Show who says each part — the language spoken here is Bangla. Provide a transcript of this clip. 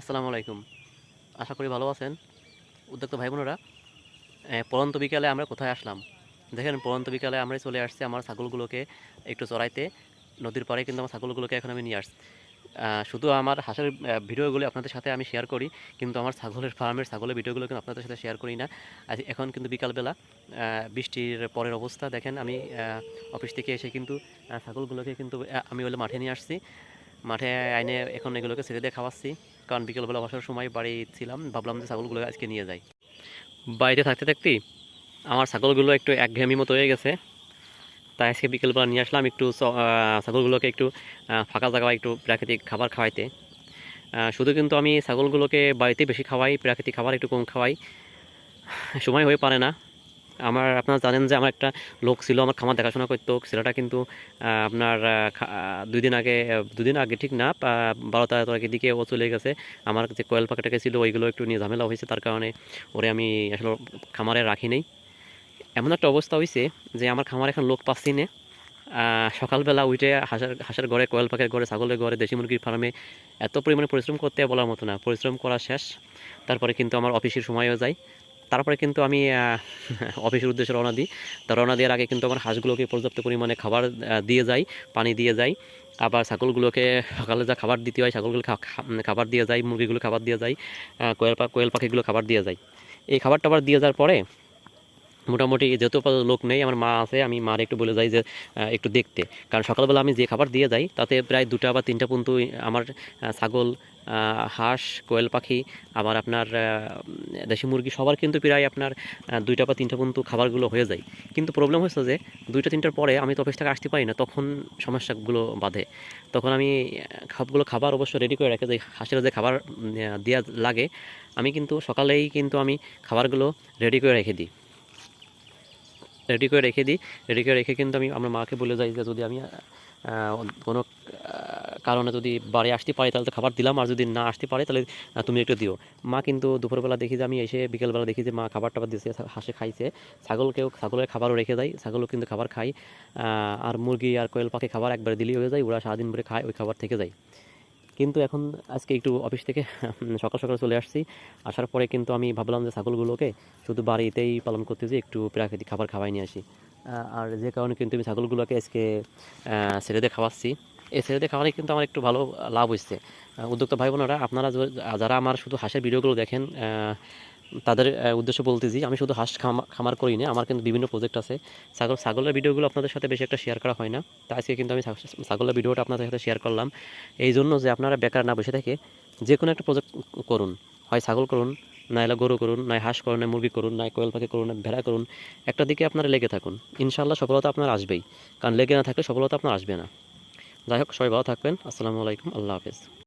Speaker 1: আসসালামু আলাইকুম। আশা করি ভালো আছেন। উদ্যোক্তা ভাই বোনেরা পরন্ত বিকালে আমরা কোথায় আসলাম? দেখেন, পরন্ত বিকালে আমরা চলে আসছি আমার ছাগলগুলোকে একটু চড়াইতে। নদীর পাড়ে কিন্তু আমার ছাগলগুলোকে এখন আমি নিয়ে আসছি। শুধু আমার হাঁসের ভিডিওগুলো আপনাদের সাথে আমি শেয়ার করি, কিন্তু আমার ছাগলের ফার্মের ছাগলের ভিডিওগুলো কিন্তু আপনাদের সাথে শেয়ার করি না। এখন কিন্তু বিকালবেলা বৃষ্টির পরের অবস্থা। দেখেন, আমি অফিস থেকে এসে কিন্তু ছাগলগুলোকে কিন্তু আমি বলে মাঠে নিয়ে আসছি। মাঠে আইনে এখন এগুলোকে ছেড়ে দিয়ে খাওয়াচ্ছি। কারণ বিকেলবেলা বসার সময় বাড়ি ছিলাম, ভাবলাম যে ছাগলগুলো আজকে নিয়ে যাই। বাড়িতে থাকতে থাকতেই আমার ছাগলগুলো একটু একঘেয়েমি মতো হয়ে গেছে। তাই আজকে বিকেলবেলা নিয়ে আসলাম একটু ছাগলগুলোকে একটু ফাঁকা জায়গা একটু প্রাকৃতিক খাবার খাওয়াইতে। শুধু কিন্তু আমি ছাগলগুলোকে বাড়িতে বেশি খাওয়াই, প্রাকৃতিক খাবার একটু কম খাওয়াই। সময় হয়ে পারে না। আমার, আপনারা জানেন যে আমার একটা লোক ছিল, আমার খামার দেখাশোনা করতো। ছেলেটা কিন্তু আপনার দুই দিন আগে দুদিন আগে, ঠিক না? বারো তেরো তারিখের দিকে ও চলে গেছে। আমার যে কোয়েল পাখিটাকে ছিল ওইগুলো একটু নিয়ে ঝামেলা হয়েছে, তার কারণে ওরে আমি আসলে খামারে রাখি নেই। এমন একটা অবস্থা হয়েছে যে আমার খামার এখন লোক পাচ্ছি না। সকালবেলা উঠে হাঁসের হাঁসের ঘরে, কোয়েল পাখির ঘরে, ছাগলের ঘরে, দেশি মুরগির ফার্মে এত পরিমাণে পরিশ্রম করতে বলার মতো না। পরিশ্রম করা শেষ। তারপরে কিন্তু আমার অফিসের সময়ও যায়। তারপরে কিন্তু আমি অফিসের উদ্দেশ্যে রওনা দিই। তো রওনা দেওয়ার আগে কিন্তু আমার হাঁসগুলোকে পর্যাপ্ত পরিমাণে খাবার দিয়ে যাই পানি দিয়ে যাই। আবার ছাগলগুলোকে সকালে যা খাবার দিতে হয় ছাগলগুলো খাবার দিয়ে যায় মুরগিগুলো খাবার দিয়ে যায় আহ, কোয়েল কোয়েল পাখিগুলো খাবার দিয়ে যায় এই খাবার টাবার দিয়ে যাওয়ার পরে মোটামুটি যেহেতু লোক নেই আমার মা আছে আমি মার একটু বলে যাই যে একটু দেখতে। কারণ সকালবেলা আমি যে খাবার দিয়ে যাই তাতে প্রায় দুটা বা তিনটা পর্যন্ত আমার ছাগল হাঁস কোয়েল পাখি আবার আপনার দেশি মুরগি সবার কিন্তু প্রায় আপনার দুইটা বা তিনটা পর্যন্ত খাবারগুলো হয়ে যায়। কিন্তু প্রবলেম হয়েছে যে দুইটা তিনটার পরে আমি তো অফিস থেকে আসতে পারি না তখন সমস্যাগুলো বাধে। তখন আমি আহ, সবগুলো খাবার অবশ্য রেডি করে রেখে যে হাঁসের যে খাবার দেওয়া লাগে আমি কিন্তু সকালেই কিন্তু আমি খাবারগুলো রেডি করে রেখে দিই। রেডি করে রেখে দিই। রেডি করে রেখে কিন্তু আমি, আমার মাকে বলে যাই যে যদি আমি কোনো কারণে যদি বাড়ি আসতে পারি, তাহলে তো খাবার দিলাম। আর যদি না আসতে পারে, তাহলে তুমি একটু দিও। মা কিন্তু দুপুরবেলা দেখি যে আমি এসে বিকেলবেলা দেখি যে মা খাবার টাবার দিয়েছে হাঁসে খাইছে। ছাগলকেও, ছাগলের খাবারও রেখে দেয়। ছাগলও কিন্তু খাবার খাই আর মুরগি আর কোয়েল পাখি খাবার একবার দিলেই হয়ে যায়। ওরা সারাদিন ভরে খায়, ওই খাবার থেকে যায়। কিন্তু এখন আজকে একটু অফিস থেকে সকাল সকাল চলে আসছি। আসার পরে কিন্তু আমি ভাবলাম যে ছাগলগুলোকে শুধু বাড়িতেই পালন করতে যে একটু প্রাকৃতিক খাবার খাওয়াই নিয়ে আসি। আর যে কারণে কিন্তু আমি ছাগলগুলোকে আজকে ছেড়ে দিয়ে খাওয়াচ্ছি। এই ছেড়ে দিয়ে খাওয়ালে কিন্তু আমার একটু ভালো লাভ হচ্ছে উদ্যোক্তা ভাই বোনেরা আপনারা যারা আমার শুধু হাসের ভিডিওগুলো দেখেন তাদের উদ্দেশ্য বলতেছি, আমি শুধু হাঁস খামা- খামার করি না আমার কিন্তু বিভিন্ন প্রজেক্ট আছে। ছাগল, ছাগলের ভিডিওগুলো আপনাদের সাথে বেশি একটা শেয়ার করা হয় না। তাই আজকে কিন্তু আমি ছাগলের ভিডিওটা আপনাদের সাথে শেয়ার করলাম। এই জন্য যে আপনারা বেকার না বসে থেকে যে কোনো একটা প্রজেক্ট করুন। হয় ছাগল করুন, না এলা গরু করুন নয় হাঁস করুন মুরগি করুন, না কোয়েল পাখি করুন ভেড়া করুন, একটা দিকে আপনারা লেগে থাকুন। ইনশাল্লাহ সফলতা আপনার আসবেই। কারণ লেগে না থাকলে সফলতা আপনার আসবে না। যাই হোক, সবাই ভালো থাকবেন। আসসালামু আলাইকুম, আল্লাহ হাফেজ।